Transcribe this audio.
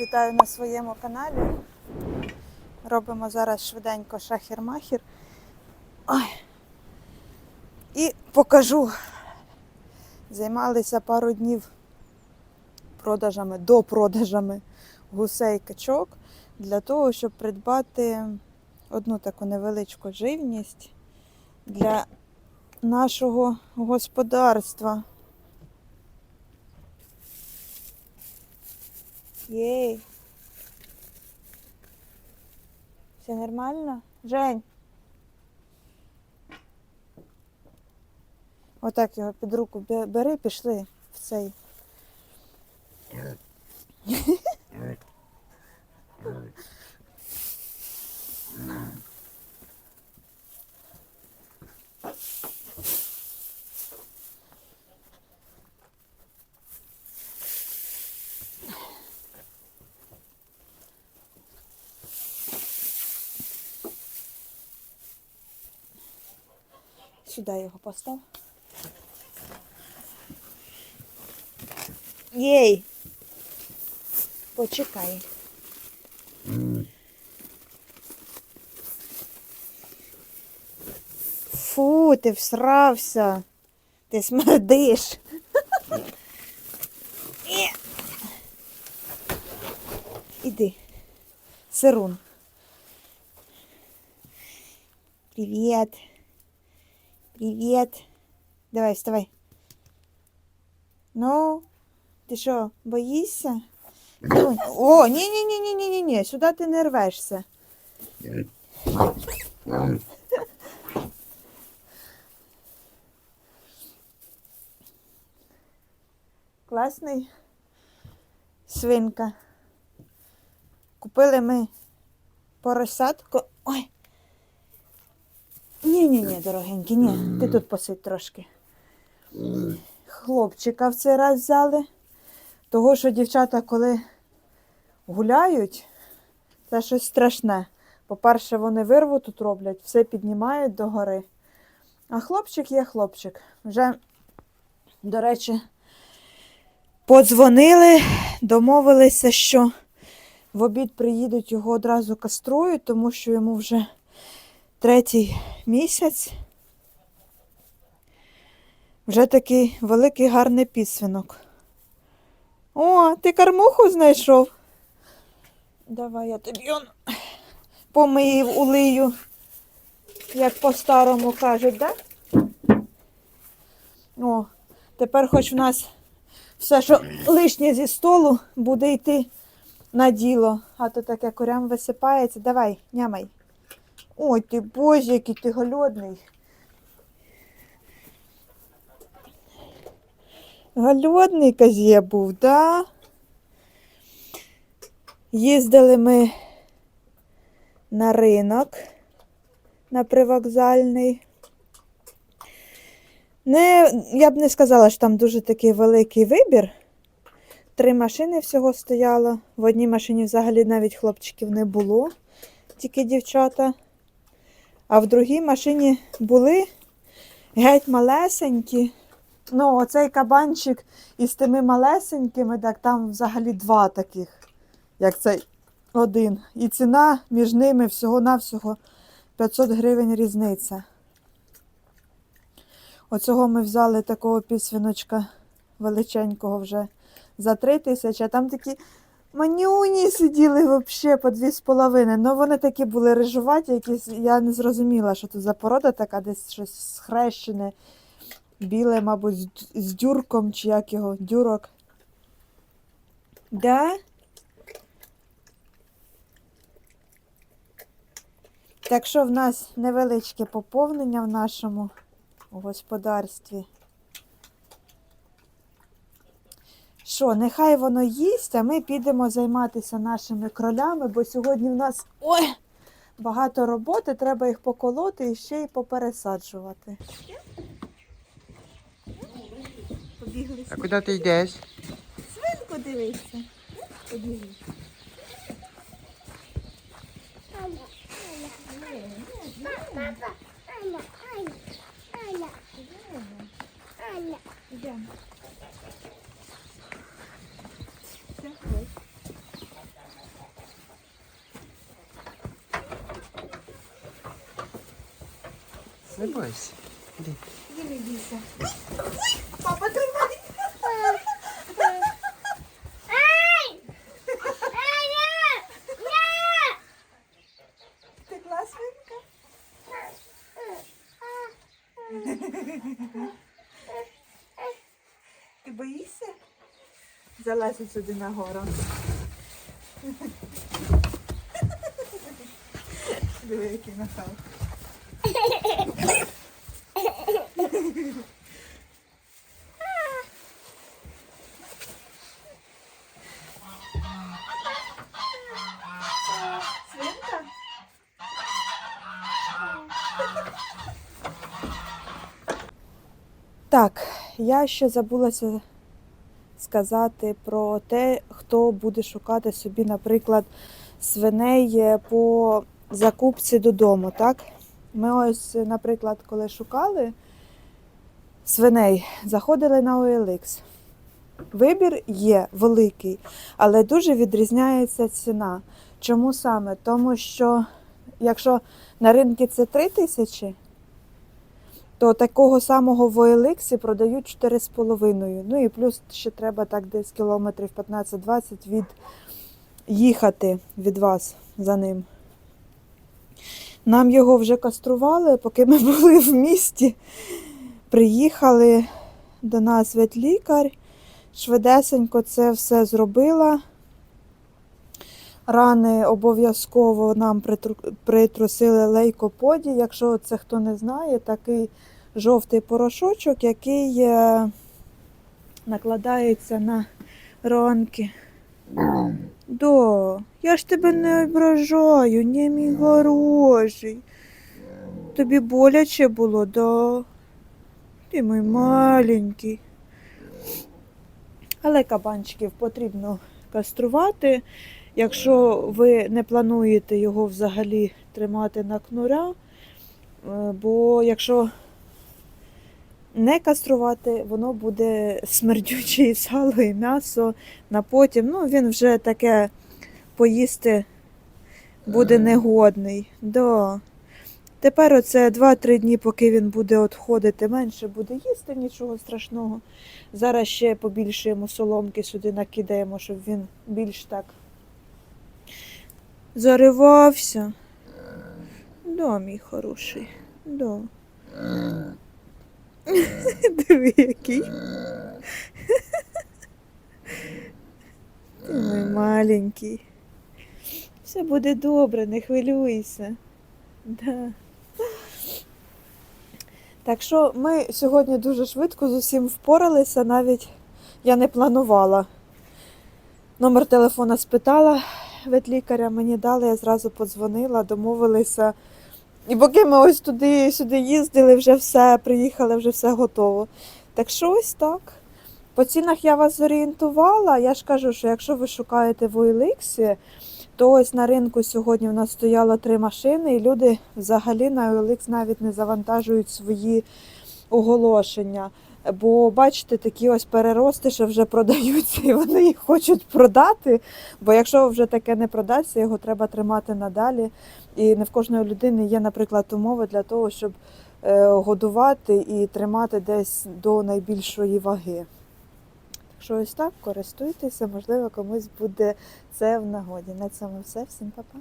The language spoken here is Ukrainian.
Вітаю на своєму каналі. Робимо зараз швиденько шахір-махір. Ой. І покажу. Займалися пару днів продажами, допродажами гусей качок для того, щоб придбати одну таку невеличку живність для нашого господарства. Єй. Все нормально? Жень. Отак його під руку бери, пішли в цей. Сюди його постав. Єй. Почекай. Фу, ти всрався. Ти смердиш. Е. Іди. Сирун. Привіт. Привіт. Давай, вставай. Ну, ти що, боїшся? О, ні, сюди ти не рвешся. Класний свинка. Купили ми поросятку. Ой. Ні, ні, ні. Ти тут посидь трошки. Хлопчика в цей раз взяли. Того, що дівчата, коли гуляють, це щось страшне. По-перше, вони вирву тут роблять, все піднімають догори. А хлопчик є хлопчик. Вже, до речі, подзвонили, домовилися, що в обід приїдуть його одразу каструють, тому що йому вже третій місяць. Вже такий великий гарний підсвинок. О, ти кормуху знайшов? Давай я тобі он помию, улию, як по-старому кажуть, да? О, тепер хоч в нас все, що лишнє зі столу, буде йти на діло. А то таке курям висипається. Давай, нямай. Ой, ти боже, який ти голодний. Голодний казє був, да? Їздили ми на ринок, на привокзальний. Не, я б не сказала, що там дуже такий великий вибір. Три машини всього стояло. В одній машині взагалі навіть хлопчиків не було, тільки дівчата. А в другій машині були геть малесенькі. Ну, оцей кабанчик із тими малесенькими, так там взагалі два таких, як цей один. І ціна між ними всього-навсього 500 гривень різниця. Оцього ми взяли такого підсвіночка величенького вже за 3 тисячі, а там такі манюні сиділи взагалі по дві з половиною. Ну вони такі були рижуваті, якісь, я не зрозуміла, що це за порода така, десь щось схрещене. Біле, мабуть, з дюрком, чи як його, дюрок. Да? Так що в нас невеличке поповнення в нашому господарстві. Що, нехай воно їсть, а ми підемо займатися нашими кролями, бо сьогодні в нас ой, багато роботи, треба їх поколоти і ще й попересаджувати. Побігли А куди ти йдеш? свинку дивися. Побігли. Йдемо. Не бойся. Іди. Не бійся. Папа, тримай. Ти класненька. Ти боїшся? Залазить сюди на гору. Диви, який нахал. Так, я ще забулася сказати про те, хто буде шукати собі, наприклад, свиней е, по закупці додому. Так? Ми ось, наприклад, коли шукали свиней, заходили на OLX. Вибір є великий, але дуже відрізняється ціна. Чому саме? Тому що якщо на ринку це 3 тисячі, то такого самого в OLX продають 4,5. Ну і плюс ще треба так десь кілометрів 15-20 від їхати від вас за ним. Нам його вже кастрували, поки ми були в місті. Приїхали до нас ветлікар, швидесенько це все зробила. Рани обов'язково нам притру- притрусили лейкоподі. Якщо це хто не знає, такий жовтий порошочок, який е, накладається на ранки. До, я ж тебе не ображаю, ні, мій хороший. Тобі боляче було, да? Ти мій маленький. Але кабанчиків потрібно каструвати. Якщо ви не плануєте його взагалі тримати на кнуря, е, бо якщо не каструвати, воно буде смердюче і сало, і м'ясо на потім. Ну, він вже таке поїсти буде негодний. Да. Тепер оце 2-3 дні, поки він буде відходити, менше буде їсти, нічого страшного. Зараз ще побільшуємо соломки сюди накидаємо, щоб він більш так заривався. Да, мій хороший. Да. Диви, який. Ти мій маленький. Все буде добре, не хвилюйся. Да. Так що ми сьогодні дуже швидко з усім впоралися, навіть я не планувала. Номер телефона спитала ветлікаря, мені дали, я зразу подзвонила, домовилися. І поки ми ось туди сюди їздили, вже все, приїхали, вже все готово. Так що ось так. По цінах я вас зорієнтувала. Я ж кажу, що якщо ви шукаєте в OLX, то ось на ринку сьогодні в нас стояло три машини, і люди взагалі на OLX навіть не завантажують свої оголошення. Бо бачите, такі ось перерости, що вже продаються, і вони їх хочуть продати. Бо якщо вже таке не продасться, його треба тримати надалі. І не в кожної людини є, наприклад, умови для того, щоб е, годувати і тримати десь до найбільшої ваги. Так що ось так, користуйтеся, можливо, комусь буде це в нагоді. На цьому все. Всім па-па.